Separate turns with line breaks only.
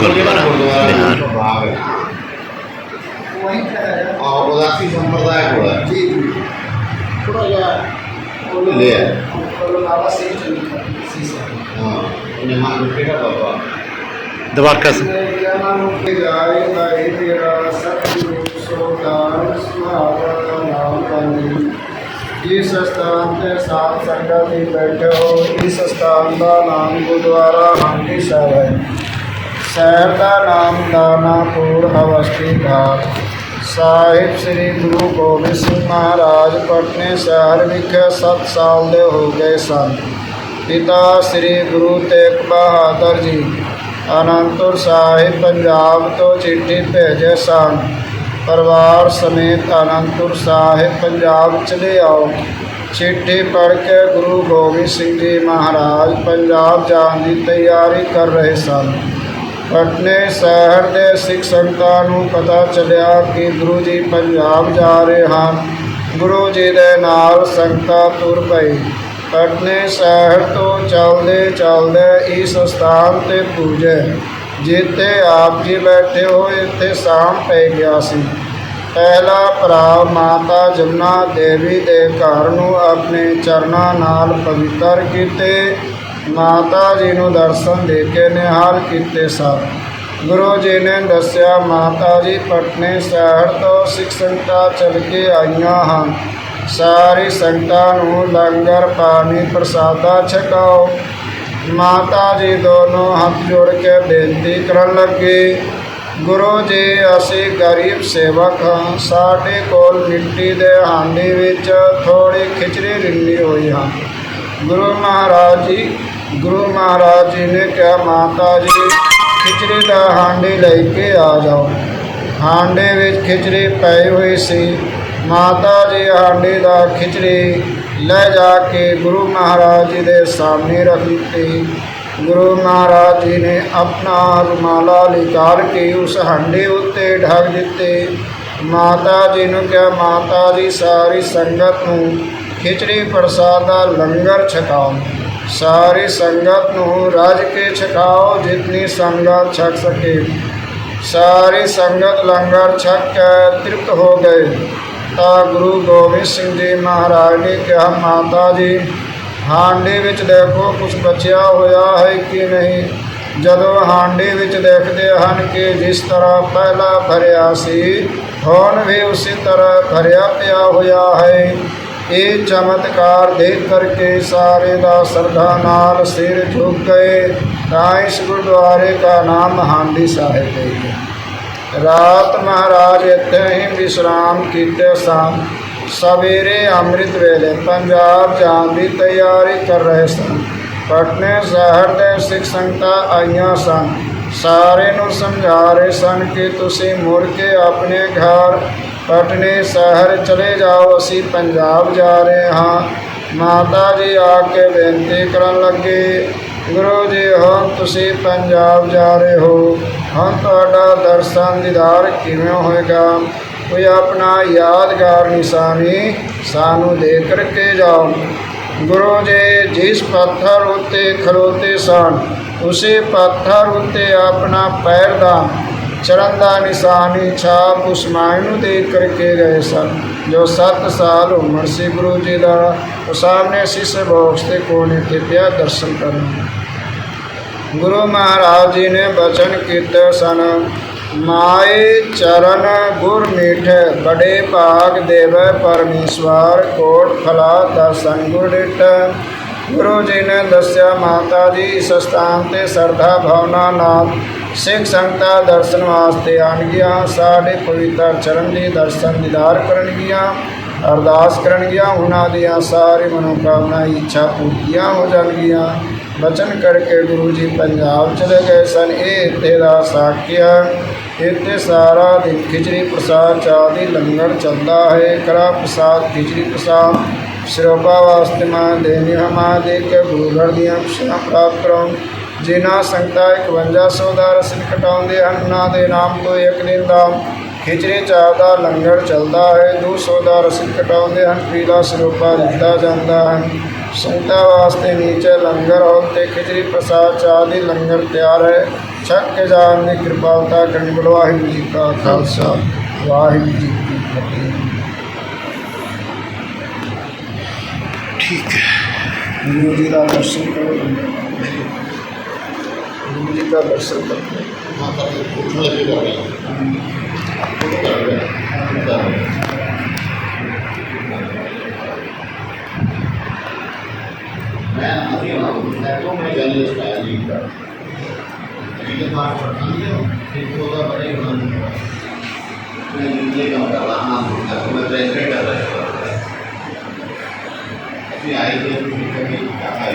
गोलवारा बिहार
और उदासी
द्वारका से। जिस स्थान के
साथ संगति बैठे हो इस स्थान
का नाम
गुरुद्वारा हांडी सब है। ਤੇਰਾ ਦਾ ਨਾਮ ਗੁਰਦੁਆਰਾ ਹਾਂਡੀ ਸਾਹਿਬ ਸ਼ਹਿਰ ਦਾ ਨਾਮ ਦਾਨਾਪੁਰ ਅਵਸਥਿਤ ਸਾਹਿਬ ਸ੍ਰੀ ਗੁਰੂ ਗੋਬਿੰਦ ਸਿੰਘ ਮਹਾਰਾਜ ਪਟਨੇ ਸ਼ਹਿਰ ਵਿਖੇ 7 ਸਾਲ ਦੇ ਹੋ ਗਏ ਸਨ। ਪਿਤਾ ਸ੍ਰੀ ਗੁਰੂ ਤੇਗ ਬਹਾਦਰ ਜੀ ਅਨੰਦਪੁਰ ਸਾਹਿਬ, ਪੰਜਾਬ ਤੋਂ ਚਿੱਠੀ ਭੇਜੇ ਸਨ। ਪਰਿਵਾਰ ਸਮੇਤ ਅਨੰਦਪੁਰ ਸਾਹਿਬ, ਪੰਜਾਬ ਚਲੇ ਆਓ ਚਿੱਠੀ ਪੜ੍ਹ ਕੇ ਗੁਰੂ ਗੋਬਿੰਦ ਸਿੰਘ ਜੀ ਮਹਾਰਾਜ ਪੰਜਾਬ ਜਾਣ ਦੀ ਤਿਆਰੀ ਕਰ ਰਹੇ ਸਨ। ਪਟਨੇ ਸ਼ਹਿਰ ਦੇ ਸਿੱਖ ਸੰਗਤਾਂ ਨੂੰ ਪਤਾ ਚੱਲਿਆ ਕਿ ਗੁਰੂ ਜੀ ਪੰਜਾਬ ਜਾ ਰਹੇ ਹਨ। ਗੁਰੂ ਜੀ ਦੇ ਨਾਲ ਸੰਗਤਾਂ ਤੁਰ ਪਈ। ਪਟਨੇ ਸ਼ਹਿਰ ਤੋਂ ਚੱਲਦੇ ਚੱਲਦੇ ਇਸ ਸਥਾਨ ਤੇ ਪੁੱਜੇ। ਜਿੱਥੇ ਆਪ ਜੀ ਬੈਠੇ ਹੋਏ ਇੱਥੇ ਸ਼ਾਮ ਪੈ ਗਿਆ ਸੀ। ਪਹਿਲਾ ਭਰਾ ਮਾਤਾ ਜਮਨਾ ਦੇਵੀ ਦੇ ਘਰ ਨੂੰ ਆਪਣੇ ਚਰਨਾਂ ਨਾਲ ਪਵਿੱਤਰ ਕੀਤੇ। ਮਾਤਾ ਜੀ ਨੂੰ ਦਰਸ਼ਨ ਦੇ ਕੇ ਨਿਹਾਲ ਕੀਤੇ ਸਨ। ਗੁਰੂ ਜੀ ਨੇ ਦੱਸਿਆ, ਮਾਤਾ ਜੀ, ਪਟਨੇ ਸ਼ਹਿਰ ਤੋਂ ਸਿੱਖ ਸੰਗਤਾਂ ਚੱਲ ਕੇ ਆਈਆਂ ਹਨ। ਸਾਰੀ ਸੰਗਤਾਂ ਨੂੰ ਲੰਗਰ, ਪਾਣੀ, ਪ੍ਰਸਾਦਾ ਛਕਾਓ। ਮਾਤਾ ਜੀ ਦੋਨੋਂ ਹੱਥ ਜੋੜ ਕੇ ਬੇਨਤੀ ਕਰਨ ਲੱਗੇ, ਗੁਰੂ ਜੀ, ਅਸੀਂ ਗਰੀਬ ਸੇਵਕ ਹਾਂ। ਸਾਡੇ ਕੋਲ ਮਿੱਟੀ ਦੇ ਹਾਂਡੀ ਵਿੱਚ ਥੋੜੀ ਖਿਚੜੀ ਰਿੰਨੀ ਹੋਈ ਹਾਂ। ਗੁਰੂ ਮਹਾਰਾਜ ਜੀ ਗੁਰੂ ਮਹਾਰਾਜ ਜੀ ਨੇ ਕਿਹਾ, ਮਾਤਾ ਜੀ, ਖਿਚੜੀ ਦਾ ਹਾਂਡੀ ਲੈ ਕੇ ਆ ਜਾਓ। ਹਾਂਡੇ ਵਿੱਚ ਖਿਚੜੀ ਪਈ ਹੋਈ ਸੀ। ਮਾਤਾ ਜੀ ਹਾਂਡੇ ਦਾ ਖਿਚੜੀ ਲੈ ਜਾ ਕੇ ਗੁਰੂ ਮਹਾਰਾਜ ਜੀ ਦੇ ਸਾਹਮਣੇ ਰੱਖ ਦਿੱਤੀ। ਗੁਰੂ ਮਹਾਰਾਜ ਜੀ ਨੇ ਆਪਣਾ ਰੁਮਾਲਾ ਲਿਕਾਰ ਕੇ ਉਸ ਹਾਂਡੇ ਉੱਤੇ ਢੱਕ ਦਿੱਤੇ। ਮਾਤਾ ਜੀ ਨੂੰ ਕਿਹਾ, ਮਾਤਾ ਜੀ, ਸਾਰੀ ਸੰਗਤ ਨੂੰ ਖਿਚੜੀ ਪ੍ਰਸਾਦ ਦਾ ਲੰਗਰ ਛਕਾਓ। ਸਾਰੀ ਸੰਗਤ ਨੂੰ ਰਾਜ ਕੇ ਛਕਾਓ, ਜਿਤਨੀ ਸੰਗਤ ਛਕ ਸਕੇ। ਸਾਰੀ ਸੰਗਤ ਲੰਗਰ ਛਕ ਕੇ ਤ੍ਰਿਪਤ ਹੋ ਗਏ। ਤਾਂ ਗੁਰੂ ਗੋਬਿੰਦ ਸਿੰਘ ਜੀ ਮਹਾਰਾਜ ਨੇ ਕਿਹਾ, ਮਾਤਾ ਜੀ, ਹਾਂਡੇ ਵਿੱਚ ਦੇਖੋ ਕੁਝ ਬਚਿਆ ਹੋਇਆ ਹੈ ਕਿ ਨਹੀਂ? ਜਦੋਂ ਹਾਂਡੇ ਵਿੱਚ ਦੇਖਦੇ ਹਨ ਕਿ ਜਿਸ ਤਰ੍ਹਾਂ ਪਹਿਲਾਂ ਭਰਿਆ ਸੀ, ਹੁਣ ਵੀ ਉਸੇ ਤਰ੍ਹਾਂ ਭਰਿਆ ਪਿਆ ਹੋਇਆ ਹੈ। ਇਹ ਚਮਤਕਾਰ ਦੇਖ ਕਰਕੇ ਸਾਰੇ ਦਾ ਸ਼ਰਧਾ ਨਾਲ ਸਿਰ ਝੁਕ ਗਏ, ਤਾਂ ਇਸ ਗੁਰਦੁਆਰੇ ਦਾ ਨਾਮ ਹਾਂਡੀ ਸਾਹਿਬ ਹੈ। ਰਾਤ ਮਹਾਰਾਜ ਇੱਥੇ ਹੀ ਵਿਸ਼ਰਾਮ ਕੀਤੇ ਸਨ। ਸਵੇਰੇ ਅੰਮ੍ਰਿਤ ਵੇਲੇ ਪੰਜਾਬ ਜਾਣ ਦੀ ਤਿਆਰੀ ਕਰ ਰਹੇ ਸਨ। ਪਟਨੇ ਸ਼ਹਿਰ ਦੇ ਸਿੱਖ ਸੰਗਤਾਂ ਆਈਆਂ ਸਨ। ਸਾਰੇ ਨੂੰ ਸਮਝਾ ਰਹੇ ਸਨ ਕਿ ਤੁਸੀਂ ਮੁੜ ਕੇ ਆਪਣੇ ਘਰ ਪਟਨੇ ਸ਼ਹਿਰ ਚਲੇ ਜਾਓ, ਅਸੀਂ ਪੰਜਾਬ ਜਾ ਰਹੇ ਹਾਂ। ਮਾਤਾ ਜੀ ਆ ਕੇ ਬੇਨਤੀ ਕਰਨ ਲੱਗੇ, ਗੁਰੂ ਜੀ, ਹੁਣ ਤੁਸੀਂ ਪੰਜਾਬ ਜਾ ਰਹੇ ਹੋ। ਹੁਣ ਤੁਹਾਡਾ ਦਰਸ਼ਨ ਦੀਦਾਰ ਕਿਵੇਂ ਹੋਏਗਾ? ਕੋਈ ਆਪਣਾ ਯਾਦਗਾਰ ਨਿਸ਼ਾਨੀ ਸਾਨੂੰ ਦੇ ਕਰਕੇ ਜਾਓ। ਗੁਰੂ ਜੀ, ਜਿਸ ਪੱਥਰ ਉੱਤੇ ਖਲੋਤੇ ਸਨ, ਉਸੇ ਪੱਥਰ ਉੱਤੇ ਆਪਣਾ ਪੈਰ ਦਾ ਚਰਨ ਦਾ ਨਿਸ਼ਾਨੀ ਛਾਪ ਉਸ ਮਾਈ ਨੂੰ ਦੇ ਕਰਕੇ ਗਏ ਸਨ। ਜੋ 7 ਸਾਲ ਉਮਰ ਸੀ ਗੁਰੂ ਜੀ ਦਾ, ਉਹ ਸਾਹਮਣੇ ਸੀਸੇ ਬਾਕਸ ਦੇ ਕੋਨੇ ਤੇ ਪਿਆ ਦਰਸ਼ਨ ਕਰਨ। ਗੁਰੂ ਮਹਾਰਾਜ ਜੀ ਨੇ ਬਚਨ ਕੀਤੇ ਸਨ, ਮਾਏ ਚਰਨ ਗੁਰ ਮੀਠੇ, ਬੜੇ ਭਾਗ ਦੇਵੈ ਪਰਮੇਸ਼ਵਰ, ਕੋਟ ਫਲਾ ਦਰਸ਼ਨ ਗੁਰ ਡਿਟ। ਗੁਰੂ ਜੀ ਨੇ ਦੱਸਿਆ, ਮਾਤਾ ਜੀ, ਇਸ ਸਥਾਨ ਤੇ ਸਰਦਾ ਭਾਵਨਾ ਨਾਲ ਸਿੱਖ ਸੰਗਤਾਂ ਦਰਸ਼ਨ ਵਾਸਤੇ ਆਣਗੀਆਂ ਸਾਡੇ ਪਵਿੱਤਰ ਚਰਨ ਦੀ ਦਰਸ਼ਨ ਦੀਦਾਰ ਕਰਨਗੀਆਂ, ਅਰਦਾਸ ਕਰਨਗੀਆਂ। ਉਹਨਾਂ ਦੀਆਂ ਸਾਰੀ ਮਨੋਕਾਮਨਾ, ਇੱਛਾ ਪੂਰੀਆਂ ਹੋ ਜਾਣਗੀਆਂ। ਬਚਨ ਕਰਕੇ ਗੁਰੂ ਜੀ ਪੰਜਾਬ ਚਲੇ ਗਏ ਸਨ। ਇਹ ਇੱਥੇ ਦਾ ਸਾਖਿਆ ਇੱਥੇ ਸਾਰਾ ਦਿਨ ਖਿਚੜੀ ਪ੍ਰਸਾਦ, ਚਾਹ ਦੀ ਲੰਗਰ ਚੱਲਦਾ ਹੈ। ਕਰਾ ਪ੍ਰਸਾਦ, ਖਿਚੜੀ ਪ੍ਰਸਾਦ ਸ਼ਰੋਪਾ ਵਾਸਤੇ ਮਾਂ ਦੇਨੀ ਹਮਾ ਦੇ ਕੇ ਗੁਰੂ ਘਰ ਦੀਆਂ ਖੁਸ਼ੀਆਂ ਪ੍ਰਾਪਤ ਕਰੋ ਜਿਨ੍ਹਾਂ ਸੰਗਤਾਂ 5100 ਦਾ ਰਸਨ ਕਟਾਉਂਦੇ ਹਨ, ਉਹਨਾਂ ਦੇ ਨਾਮ ਤੋਂ ਇੱਕ ਦਿਨ ਦਾ ਖਿਚੜੀ ਚਾਹ ਦਾ ਲੰਗਰ ਚੱਲਦਾ ਹੈ। 200 ਦਾ ਰਸਨ ਕਟਾਉਂਦੇ ਹਨ, ਪੀਲਾ ਸਰੂਪਾ ਦਿੱਤਾ ਜਾਂਦਾ ਹੈ। ਸੰਗਤਾਂ ਵਾਸਤੇ ਨੀਚੇ ਲੰਗਰ ਹਾਲ ਤੇ ਖਿਚੜੀ ਪ੍ਰਸਾਦ, ਚਾਹ ਦੀ ਲੰਗਰ ਤਿਆਰ ਹੈ। ਛੱਕ ਕੇ ਜਾਣ ਦੀ ਕਿਰਪਾਲਤਾ ਕਰਨ। ਵਾਲਾ ਵਾਹਿਗੁਰੂ ਜੀ ਕਾ ਖਾਲਸਾ, ਵਾਹਿਗੁਰੂ ਜੀ ਕੀ ਫਤਿਹ।
ਠੀਕ ਹੈ।
ਗੁਰੂ ਜੀ ਦਾ ਦਰਸ਼ਨ ਕਰੋ। ਗੁਰੂ ਜੀ ਦਾ ਦਰਸ਼ਨ ਕਰੋ।
ਮਾਤਾ ਦੇ ਪੁੱਛਣ ਲੱਗੇ ਕਰ ਰਹੇ ਮੈਂ ਅਸੀਂ ਨਾ ਮੈਂ ਤੋਂ ਮੈਂ ਗੱਲ ਇਸ ਤਰ੍ਹਾਂ ਨਹੀਂ ਕਰ ਇਹ ਤਾਂ ਬਾਤ ਪੜ੍ਹਨੀ ਹੈ। ਇਹ ਤੋਂ ਦਾ ਬੜੇ ਹਨ ਮੈਂ ਜਿੰਨੇ ਕੰਮ ਕਰ ਰਹਾ ਹਾਂ ਮੈਂ ਪ੍ਰੈਜ਼ੈਂਟ ਕਰ ਰਹਾ। ਹਾਂ 去演一些就是跟你比较在